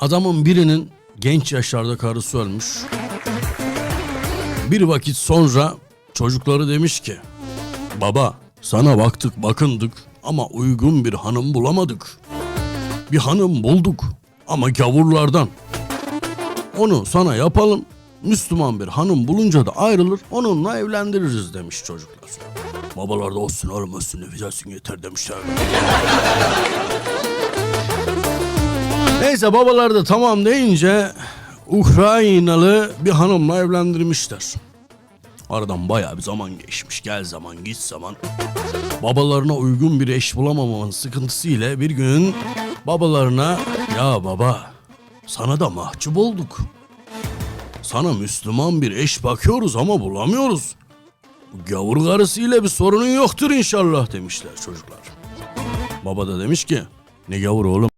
Adamın birinin genç yaşlarda karısı ölmüş. Bir vakit sonra çocukları demiş ki Baba sana baktık bakındık ama uygun bir hanım bulamadık. Bir hanım bulduk ama gavurlardan. Onu sana yapalım. Müslüman bir hanım bulunca da ayrılır onunla evlendiririz demiş çocuklar. Babalar da olsun oğlum olsun yeter demişler. Neyse babalar da tamam deyince Ukraynalı bir hanımla evlendirmişler. Aradan bayağı bir zaman geçmiş. Gel zaman git zaman. Babalarına uygun bir eş bulamamanın sıkıntısıyla bir gün babalarına ya baba sana da mahcup olduk. Sana Müslüman bir eş bakıyoruz ama bulamıyoruz. Bu Gavur karısıyla bir sorunun yoktur inşallah demişler çocuklar. Baba da demiş ki ne gavur oğlum